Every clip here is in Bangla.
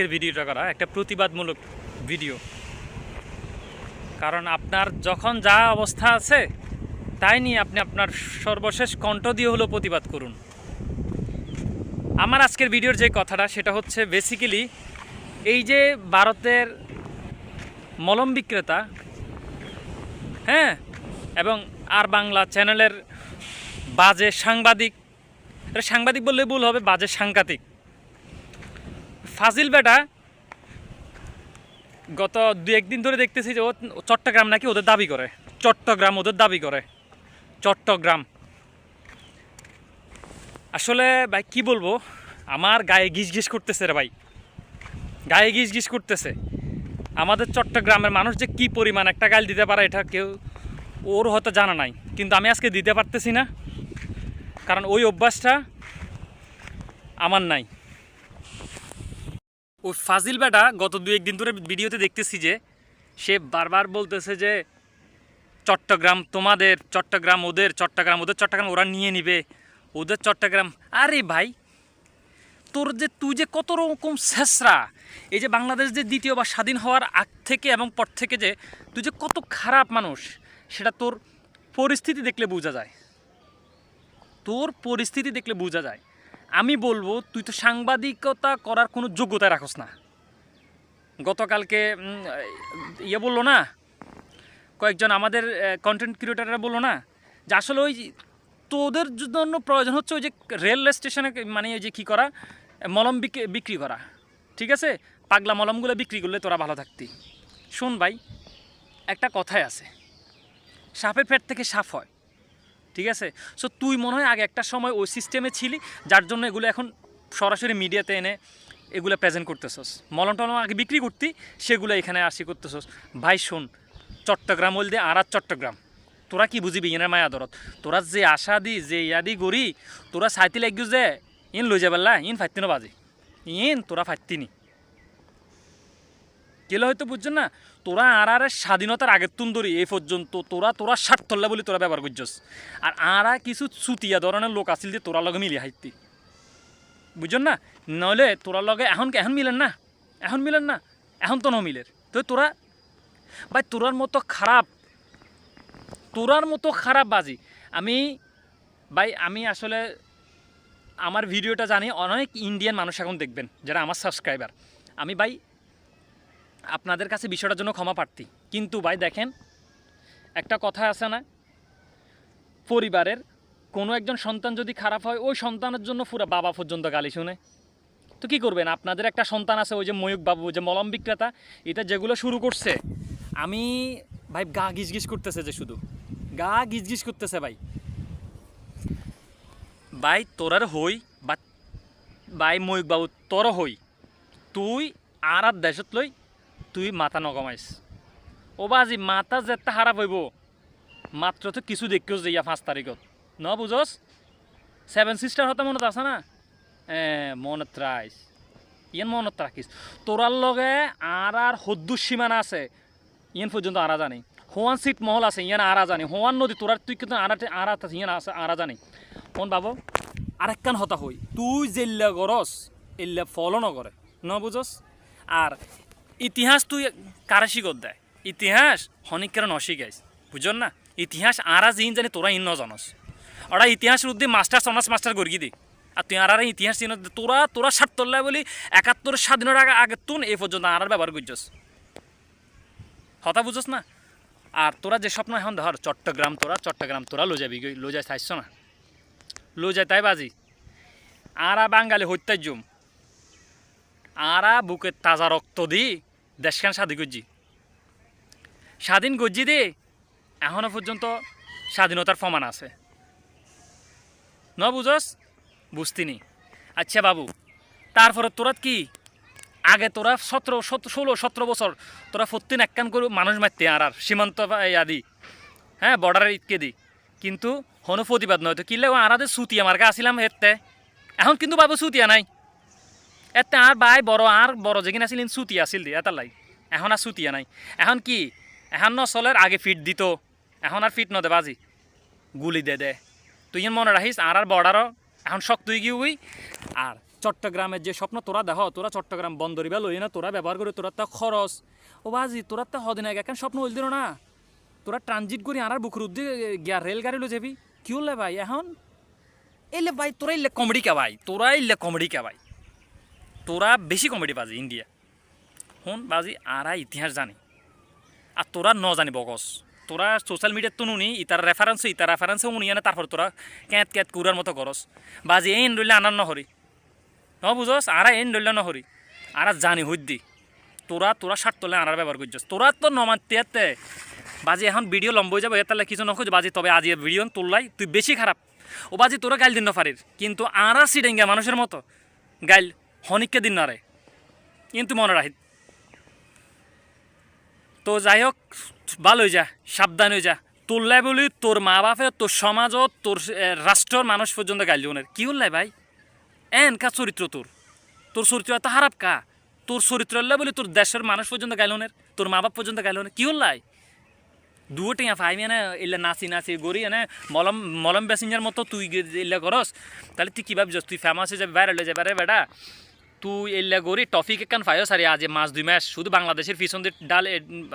আজকের ভিডিওটা করা, একটা প্রতিবাদমূলক ভিডিও। কারণ আপনার যখন যা অবস্থা আছে, তাই নিয়ে আপনি আপনার সর্বশেষ কণ্ঠ দিয়ে হলো প্রতিবাদ করুন। আমার আজকের ভিডিওর যে কথাটা, সেটা হচ্ছে বেসিক্যালি এই যে ভারতের মলম বিক্রেতা হ্যাঁ এবং আর বাংলা চ্যানেলের বাজে সাংবাদিক সাংবাদিক বললে ভুল হবে, বাজে সাংঘাতিক। ফাজিল বেটা, গত দু একদিন ধরে দেখতেছি যে ও চট্টগ্রাম নাকি ওদের দাবি করে। চট্টগ্রাম ওদের দাবি করে। চট্টগ্রাম। আসলে ভাই, কি বলব? আমার গায়ে গিজ গিজ করতেছে রে ভাই। গায়ে গিজ গিজ করতেছে। আমাদের চট্টগ্রামের মানুষ যে কি পরিমাণ একটা গাল দিতে পারে এটা কেউ, ওর হয়তো জানা নাই। কিন্তু আমি আজকে দিতে পারতেছি না। কারণ ওই অভ্যাসটা আমার নাই। ওই ফাজিল বেটা গত দু একদিন ধরে ভিডিওতে দেখতেছি যে সে বারবার বলতেছে যে চট্টগ্রাম তোমাদের, চট্টগ্রাম ওদের চট্টগ্রাম ওদের, চট্টগ্রাম ওরা নিয়ে নিবে, ওদের চট্টগ্রাম। আরে ভাই, তোর যে, তুই যে কত রকম শেষরা। এই যে বাংলাদেশ যে দ্বিতীয়বার স্বাধীন হওয়ার আগ থেকে এবং পর থেকে যে, তুই যে কত খারাপ মানুষ, সেটা তোর পরিস্থিতি দেখলে বোঝা যায়। তোর পরিস্থিতি দেখলে বোঝা যায়। আমি বলব, তুই তো সাংবাদিকতা করার কোনো যোগ্যতা রাখস না। গতকালকে ইয়ে বলল না, কয়েকজন আমাদের কন্টেন্ট ক্রিয়েটাররা বলল না যে আসলে ওই তোদের জন্য প্রয়োজন হচ্ছে ওই যে রেল স্টেশনে মানে ওই যে কী করা, মলম বিক- বিক্রি করা। ঠিক আছে? পাগলা মলমগুলো বিক্রি করলে তোরা ভালো থাকতি। শোন ভাই, একটা কথাই আছে। সাপের পেট থেকে সাপ হয়। ঠিক আছে? সো তুই মনে হয় আগে একটা সময় ওই সিস্টেমে ছিলি, যার জন্য এগুলো এখন সরাসরি মিডিয়াতে এনে এগুলো প্রেজেন্ট করতেছস। মলম টলম আগে বিক্রি করতি, সেগুলো এখানে আসি করতেছস। ভাই, শোন, চট্টগ্রাম বলতে আর চট্টগ্রাম। তোরা কি বুঝিবি ইনের মায়া দরত তোরা যে আশা দি, যে ইয়াদি গড়ি তোরা সাইতে লাগিও যে ইন লই যাবাল্লা ইন ফাইতিনো বাজি। ইন তোরা ফাইতিনি কেলে হয়তো বুঝছেন না, তোরা আর আর স্বাধীনতার আগের তুন ধরি এই পর্যন্ত তোরা তোরা স্বার্থল্লা বলে তোরা ব্যবহার করছস। আর আরা কিছু চুতিয়া ধরনের লোক আসিল যে তোরা লগে মিলি হাইতি বুঝছেন না? নইলে তোরা লগে এখন এখন মিলেন না? এখন মিলেন না? এখন তো ন মিলের। তো তোরা, ভাই তোরার মতো খারাপ, তোরার মতো খারাপ বাজি। আমি, ভাই আমি আসলে আমার ভিডিওটা জানি, অনেক ইন্ডিয়ান মানুষ এখন দেখবেন, যারা আমার সাবস্ক্রাইবার আমি ভাই আপনাদের কাছে বিষয়টার জন্য ক্ষমা প্রার্থী। কিন্তু ভাই, দেখেন, একটা কথা আছে না, পরিবারের কোনো একজন সন্তান যদি খারাপ হয়, ওই সন্তানের জন্য পুরো বাবা পর্যন্ত গালি শুনে। তো কী করবেন? আপনাদের একটা সন্তান আছে, ওই যে ময়ূক বাবু যে মলম বিক্রেতা, এটা যেগুলো শুরু করছে, আমি, ভাই, গা গিজ গিজ করতেছে যে শুধু। গা গিজ গিজ করতেছে ভাই। ভাই তোরার হই, বা, ভাই, ময়ূক বাবু তোর হই। তুই আর আর দেশত লই তুই মাথা নগমাইস ও বাজি মাথা যেতে খারাপ হইব মাত্র তো কিছু দেখিও যে ইয়া পাঁচ তারিখত ন বুঝস সেভেন সিস্টার হতে মনত আছে না? মনত রাইস ইয়েন মনত রাখিস তোরার লগে আর আর হদ্দুর সীমানা আছে। ইয়েন পর্যন্ত আরা জানি। হোয়ান সিট মহল আছে ইয়ান আরা জানি। হোয়ান নদী তোরার তুই কিন্তু আরা আরা ইয়ান আছে আরা জানি। কোন বাবু আরেকখান হতা হই তুই জেল্লা গরস এল্লা ফলো নকরে ন বুঝস আর ইতিহাস তুই কারা শিকত দেয়? ইতিহাস হনিক হনিকের নশিকাইস বুঝন না? ইতিহাস আরা জিন জানি তোরা ইন নজনস। ওরা ইতিহাস উদ্দি মাস্টার্স অনার্স মাস্টার করি দি। আর তুই আর ইতিহাস চিন তোরা তোরা স্বার্থল্লা বলি একাত্তর স্বাধীনের আগে আগে তুন এই পর্যন্ত আর ব্যবহার করছস। হতা বুঝস না? আর তোরা যে স্বপ্ন এখন ধর, চট্টগ্রাম তোরা চট্টগ্রাম তোরা লো যাবি লো যাই চাইছ না? লো যায় তাই বাজি। আরা বাঙালি হত্যার জুম। আরা বুকের তাজা রক্ত দি দেশখান স্বাধীন গজ্জি। স্বাধীন গজ্জি দি, এখনও পর্যন্ত স্বাধীনতার প্রমাণ আছে। ন বুঝস? বুঝতিনি। আচ্ছা বাবু, তারপরে তোরা কি আগে তোরা সতেরো ষোলো, সতেরো বছর তোরা ফত্তিন একখান করে মানুষ মারতে আর আর সীমান্ত আদি হ্যাঁ বর্ডারের ইতকে দি। কিন্তু হনো প্রতিবাদ নয়। তো কিনলে আরাদের সুতিয়া মার্কা আসিলাম এতে এখন কিন্তু বাবু সুতিয়া নাই। এতে আর বাই বড়, আর বড় যেখানে আসিল সুতি আসিল দি এটার লাই। এখন আর সুতিয়া নাই। এখন কি? এখন নচলের আগে ফিট দিত। এখন আর ফিট নদে বাজি। গুলি দে দে। তুই মনে রাখিস, আর আর বর্ডারও এখন শক্ত হয়ে গিয়ে উই। আর চট্টগ্রামের যে স্বপ্ন, তোরা দেখ, তোরা চট্টগ্রাম বন্দরি বা লই না, তোরা ব্যবহার করে তোরা তা খরচ। ও বাজি, তোরা তা হদিন আগে এখন স্বপ্ন হইল দিল না। তোরা ট্রানজিট করি আনার বুকুর উদ্দি গিয়া রেলগাড়ি লো যাবি। কি হলে ভাই, এখন? এলে ভাই, তোরা ইলে কমেডি কা ভাই? তোরা ইলে কমেডি কা ভাই? তোরা বেশি কমেডি বাজি, ইন্ডিয়া। হন বাজি, আরা ইতিহাস জানি। আর তোরা ন জানি বগস তোরা সোশ্যাল মিডিয়াত তো নুনি, ইতার রেফারেন্স ইতার রেফারেন্সে উনি না তারপর তোরা ক্যাঁত ক্যাঁত কুরার মতো করস। বাজি, এই রইলে আনার নহরি। ন বুঝস? আরা এই রইলে নহরি। আরা জানি হইদি তোরা তোরা তোলে আনার ব্যবহার করছিস। তোরা তো নমাতে বাজি, এখন ভিডিও লম্ব হয়ে যাবে তাহলে কিছু নখোঁজ বাজি, তবে আজ ভিডিও তুললাই, তুই বেশি খারাপ। ও বাজি, তোরা গাইল দিন পারির। কিন্তু আরা সিডেঙ্গা মানুষের মতো। গাইল। হনিককে দিন না রে। কিন্তু মনে রাখি তো যাই হোক ভালো যা, সাবধান হয়ে যা। তোর লাই বলি, তোর মা বাপে, তোর সমাজত তোর রাষ্ট্রর মানুষ পর্যন্ত গাইল জীবনের কি হল্লাই ভাই? এন কা চরিত্র তোর। তোর চরিত্র এত খারাপ কা? তোর চরিত্র হল্লাই বলি তোর দেশের মানুষ পর্যন্ত গাইলনের তোর মা বাপ পর্যন্ত গাইলনের কি হল্লাই দুও টিয়া ফাইম এনে এলে নাচি নাচি গড়ি এনে মলম মলম প্যাসেঞ্জার মতো তুই এলে করস। তাহলে তুই কী ভাবছিস? তুই ফেমাস হয়ে যাবে ভাইরাল হয়ে যাবে। রে বেটা তুই এল্লা গরি টফি কেকান ফাইও সারি, আজ মাস দুই মাস, শুধু বাংলাদেশের পিছন দিয়ে ডাল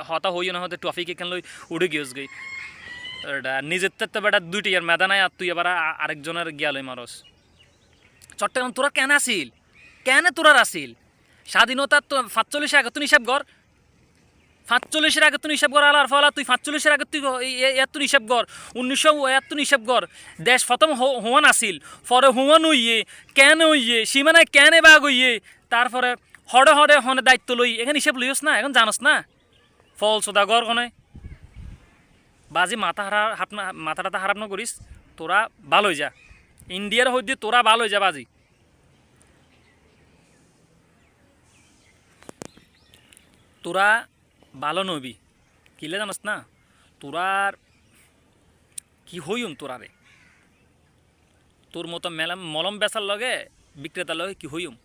হতা হইও না হতে টফি কেকান লই উড়ে গিয়েস গই। নিজের তো বেটা দুইটি আর মেদা নাই, আর তুই এবার আরেকজনের গিয়া লই মারস। চট্টগ্রাম, তোরা কেন আসিল? কেন তোরা আসিল? স্বাধীনতা তো সাতচল্লিশে আগে তুই হিসাব কর। সাতচল্লিশের আগে তুই হিসাব কর আলার ফলা, তুই সাতচল্লিশের আগে তুই এত হিসাব কর। উনিশশো এত হিসাব কর। দেশ প্রথম হ- হওয়ান আসিল পরে হওয়ান হইয়ে কেন হইয়ে, সীমানায় কেন বাগ হইয়ে, তারপরে হরে হরে হনে দায়িত্ব লই। এখানে হিসাব লইস না, এখন জানস না। ফল সোদা গর কনে। বাজি মাথা হারা হাপনা মাথা টাথা হারাপ না করিস, তোরা ভালো যা ইন্ডিয়ার হইতে তোরা ভালো যা বাজি। তোরা ভালো নবি। কিলে জানাস না? তোরার কি হইম তোরারে? তোর মতো মেলাম মলম বেচার লগে বিক্রেতার লগে কি হইম?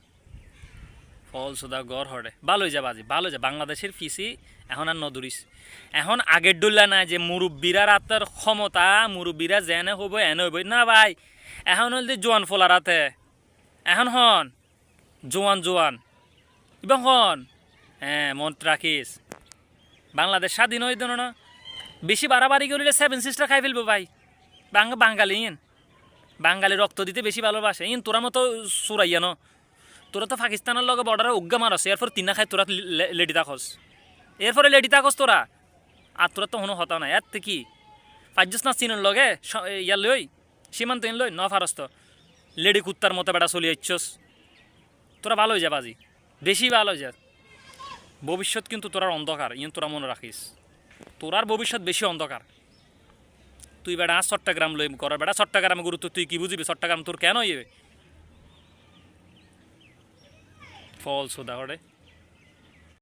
ফল সুদা গড় হরে ভালো যা বাজি, ভালো যা বাংলাদেশের ফিসি এখন আর নদুরিস। এখন আগের ডুল্লা না যে মুরব্বীরা রাতের ক্ষমতা, মুরব্বীরা যেনে হইব, এনে হইব। না ভাই, এখন হল যে জোয়ান ফোলা রাতে। এখন হন, জোয়ান জোয়ান। এবং হন। হ্যাঁ মন রাখিস বাংলাদেশ স্বাধীন হয়ে দিন না। বেশি বাড়াবাড়ি করলে সেভেন সিস্টার খাই ফেলব ভাই। বাঙালি ইন বাঙালি রক্ত দিতে বেশি ভালোবাসে। ইন তোরা মতো সুরাইয়া ন। তোরা তো পাকিস্তানের লগে বর্ডারে উগ্গা মারস। এরপর তিনা খাই তোরা লেডি থাকস। এরপরে লেডি থাকস তোরা। আর তোরা তো হনো হতা না। এর কি? পাঁচজস না চিনের লগে ইয়ার লই, সীমান্ত ইন লই, ন ফারস তো লেডি কুত্তার মতো বেটা চলি যাচ্ছস তোরা ভালো হয়ে যা বাজি। বেশি ভালো হয়ে যা। ভবিষ্যৎ কিন্তু তোরার অন্ধকার ইয়ে তোরা মনে রাখিস। তোরার ভবিষ্যৎ বেশি অন্ধকার। তুই বেড়া চট্টগ্রাম লই কর, বেড়া চট্টগ্রামে গুরুত্ব তুই কি বুঝবি? চট্টগ্রাম তোর কেন ইয়ে? ফল সোদা হরে।